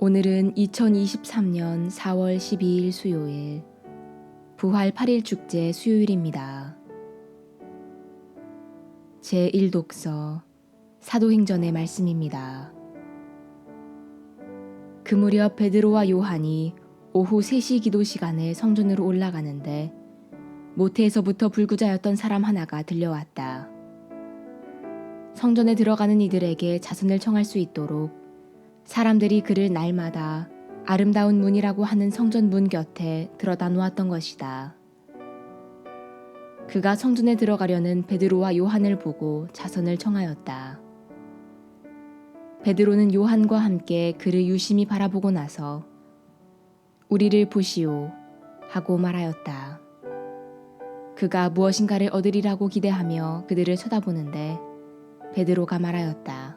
오늘은 2023년 4월 12일 수요일, 부활 8일 축제 수요일입니다. 제1독서 사도행전의 말씀입니다. 그 무렵 베드로와 요한이 오후 3시 기도 시간에 성전으로 올라가는데 모태에서부터 불구자였던 사람 하나가 들려왔다. 성전에 들어가는 이들에게 자선을 청할 수 있도록 사람들이 그를 날마다 아름다운 문이라고 하는 성전 문 곁에 들어다 놓았던 것이다. 그가 성전에 들어가려는 베드로와 요한을 보고 자선을 청하였다. 베드로는 요한과 함께 그를 유심히 바라보고 나서 우리를 보시오 하고 말하였다. 그가 무엇인가를 얻으리라고 기대하며 그들을 쳐다보는데 베드로가 말하였다.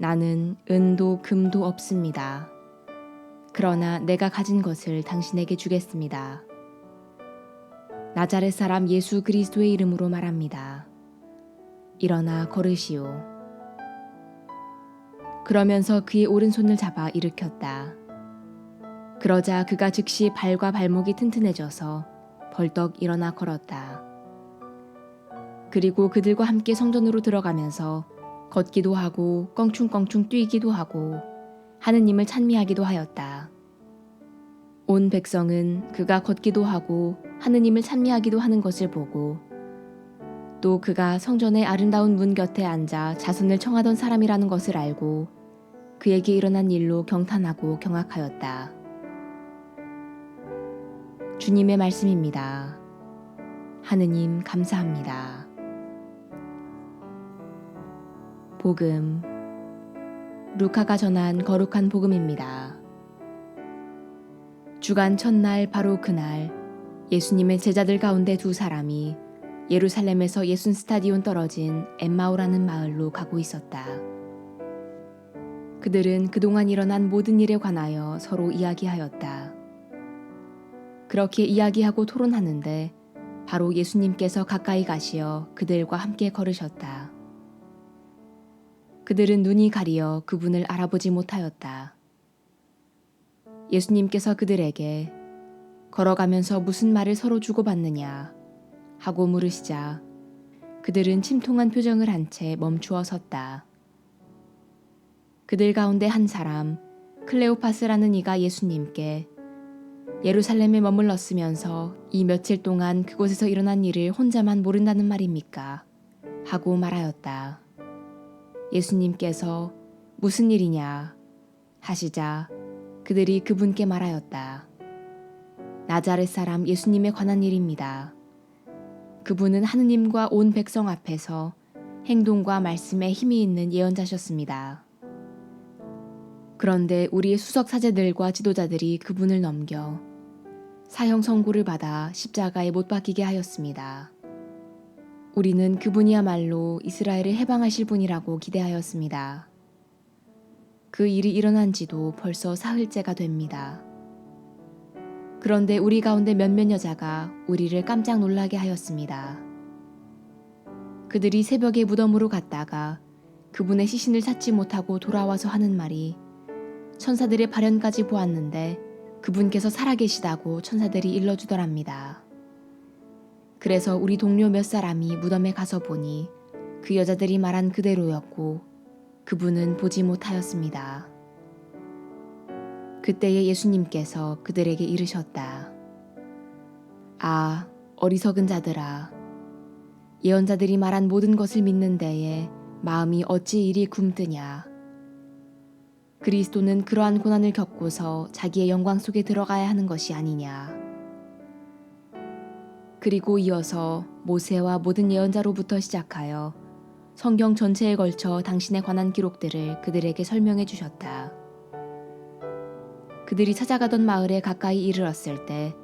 나는 은도 금도 없습니다. 그러나 내가 가진 것을 당신에게 주겠습니다. 나자렛 사람 예수 그리스도의 이름으로 말합니다. 일어나 걸으시오. 그러면서 그의 오른손을 잡아 일으켰다. 그러자 그가 즉시 발과 발목이 튼튼해져서 벌떡 일어나 걸었다. 그리고 그들과 함께 성전으로 들어가면서 걷기도 하고 껑충껑충 뛰기도 하고 하느님을 찬미하기도 하였다. 온 백성은 그가 걷기도 하고 하느님을 찬미하기도 하는 것을 보고 또 그가 성전의 아름다운 문 곁에 앉아 자선을 청하던 사람이라는 것을 알고 그에게 일어난 일로 경탄하고 경악하였다. 주님의 말씀입니다. 하느님 감사합니다. 복음 루카가 전한 거룩한 복음입니다. 주간 첫날 바로 그날 예수님의 제자들 가운데 두 사람이 예루살렘에서 예순 스타디온 떨어진 엠마오라는 마을로 가고 있었다. 그들은 그동안 일어난 모든 일에 관하여 서로 이야기하였다. 그렇게 이야기하고 토론하는데 바로 예수님께서 가까이 가시어 그들과 함께 걸으셨다. 그들은 눈이 가리어 그분을 알아보지 못하였다. 예수님께서 그들에게 걸어가면서 무슨 말을 서로 주고받느냐 하고 물으시자 그들은 침통한 표정을 한 채 멈추어 섰다. 그들 가운데 한 사람 클레오파스라는 이가 예수님께 예루살렘에 머물렀으면서 이 며칠 동안 그곳에서 일어난 일을 혼자만 모른다는 말입니까? 하고 말하였다. 예수님께서 무슨 일이냐 하시자 그들이 그분께 말하였다. 나자렛 사람 예수님에 관한 일입니다. 그분은 하느님과 온 백성 앞에서 행동과 말씀에 힘이 있는 예언자셨습니다. 그런데 우리의 수석 사제들과 지도자들이 그분을 넘겨 사형 선고를 받아 십자가에 못 박히게 하였습니다. 우리는 그분이야말로 이스라엘을 해방하실 분이라고 기대하였습니다. 그 일이 일어난 지도 벌써 사흘째가 됩니다. 그런데 우리 가운데 몇몇 여자가 우리를 깜짝 놀라게 하였습니다. 그들이 새벽에 무덤으로 갔다가 그분의 시신을 찾지 못하고 돌아와서 하는 말이 천사들의 발현까지 보았는데 그분께서 살아계시다고 천사들이 일러주더랍니다. 그래서 우리 동료 몇 사람이 무덤에 가서 보니 그 여자들이 말한 그대로였고 그분은 보지 못하였습니다. 그때에 예수님께서 그들에게 이르셨다. 아, 어리석은 자들아. 예언자들이 말한 모든 것을 믿는 데에 마음이 어찌 이리 굼뜨냐. 그리스도는 그러한 고난을 겪고서 자기의 영광 속에 들어가야 하는 것이 아니냐. 그리고 이어서 모세와 모든 예언자로부터 시작하여 성경 전체에 걸쳐 당신에 관한 기록들을 그들에게 설명해 주셨다. 그들이 찾아가던 마을에 가까이 이르렀을 때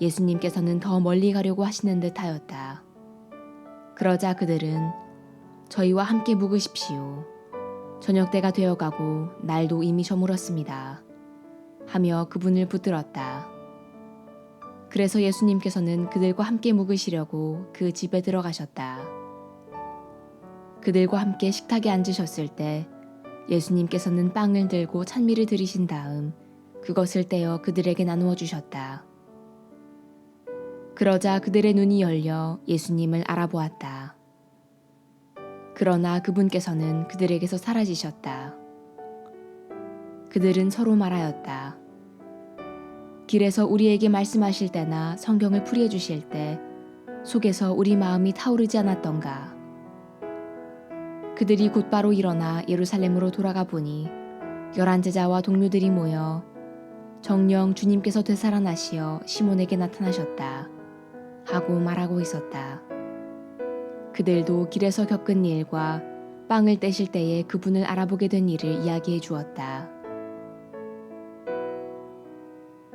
예수님께서는 더 멀리 가려고 하시는 듯 하였다. 그러자 그들은 저희와 함께 묵으십시오. 저녁 때가 되어가고 날도 이미 저물었습니다. 하며 그분을 붙들었다. 그래서 예수님께서는 그들과 함께 묵으시려고 그 집에 들어가셨다. 그들과 함께 식탁에 앉으셨을 때 예수님께서는 빵을 들고 찬미를 드리신 다음 그것을 떼어 그들에게 나누어 주셨다. 그러자 그들의 눈이 열려 예수님을 알아보았다. 그러나 그분께서는 그들에게서 사라지셨다. 그들은 서로 말하였다. 길에서 우리에게 말씀하실 때나 성경을 풀이해 주실 때 속에서 우리 마음이 타오르지 않았던가. 그들이 곧바로 일어나 예루살렘으로 돌아가 보니 열한 제자와 동료들이 모여 정령 주님께서 되살아나시어 시몬에게 나타나셨다 하고 말하고 있었다. 그들도 길에서 겪은 일과 빵을 떼실 때에 그분을 알아보게 된 일을 이야기해 주었다.